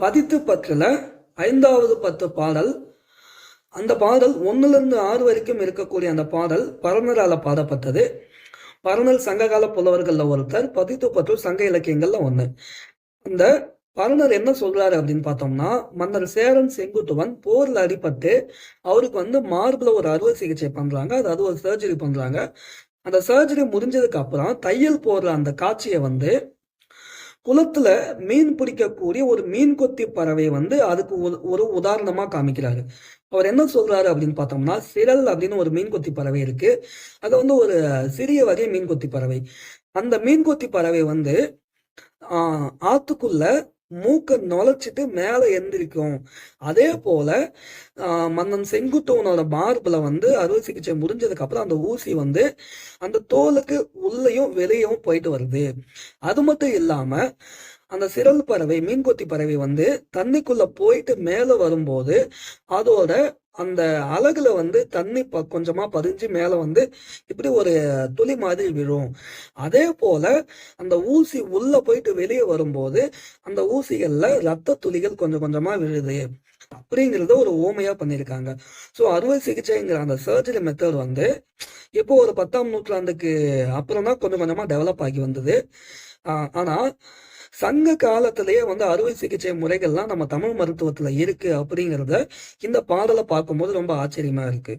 பதித்து பத்துல ஐந்தாவது பத்து பாடல். அந்த பாடல் ஒன்னுலேருந்து ஆறு வரைக்கும் இருக்கக்கூடிய அந்த பாடல் பரமரால் பாடப்பட்டது. பரணர் சங்ககால புலவர்களில் ஒருத்தர் பதித்து பத்து சங்க இலக்கியங்கள்ல ஒன்று அந்த பரணர் என்ன சொல்றாரு அப்படின்னு பார்த்தோம்னா மன்னர் சேரன் செங்குட்டுவன் போர்ல அடிபட்டு அவருக்கு வந்து மார்புல ஒரு அறுவை சிகிச்சை பண்றாங்க. அதாவது ஒரு சர்ஜரி பண்றாங்க. அந்த சர்ஜரி முடிஞ்சதுக்கு அப்புறம் தையல் போடுற அந்த காட்சியை வந்து குளத்துல மீன் பிடிக்கக்கூடிய ஒரு மீன் கொத்தி பறவை வந்து அதுக்கு ஒரு- ஒரு உதாரணமா காமிக்கிறாரு. அவர் என்ன சொல்றாரு அப்படின்னு பார்த்தோம்னா சிரல் அப்படின்னு ஒரு மீன் கொத்தி பறவை இருக்கு. அது வந்து ஒரு சிறிய வகை மீன் கொத்தி பறவை. அந்த மீன் கொத்தி பறவை வந்து ஆஹ், ஆத்துக்குள்ள மூக்க நுழைச்சிட்டு மேல எந்திரிக்கும். அதே போல ஆஹ், மன்னன் செங்குத்தவனோட மார்புல வந்து அறுவை சிகிச்சை முடிஞ்சதுக்கு அப்புறம் அந்த ஊசி வந்து அந்த தோலுக்கு உள்ளேயும் வெளியவும் போயிட்டு வருது. அது மட்டும் இல்லாம அந்த சிறல் பறவை மீன்கொத்தி பறவை வந்து தண்ணிக்குள்ள போயிட்டு மேல வரும்போது அதோட அந்த அழகுல வந்து தண்ணி ப கொஞ்சமா பதிஞ்சு மேல வந்து இப்படி ஒரு துளி மாதிரி விழும். அதே போல அந்த ஊசி உள்ள போயிட்டு வெளியே வரும்போது அந்த ஊசிகள்ல ரத்த துளிகள் கொஞ்சம் கொஞ்சமா விழுது. அப்படிங்கறத ஒரு ஓமையா பண்ணியிருக்காங்க ஸோ அறுவை சிகிச்சைங்கிற அந்த சர்ஜரி மெத்தட் வந்து இப்போ ஒரு பத்தாம் நூற்றாண்டுக்கு அப்புறம் தான் கொஞ்சம் கொஞ்சமா டெவலப் ஆகி வந்தது. ஆனா சங்க காலத்திலேயே வந்து அறுவை சிகிச்சை முறைகள்லாம் நம்ம தமிழ் மருத்துவத்துல இருக்கு அப்படிங்கறத இந்த பாடலை பார்க்கும்போது ரொம்ப ஆச்சரியமா இருக்கு.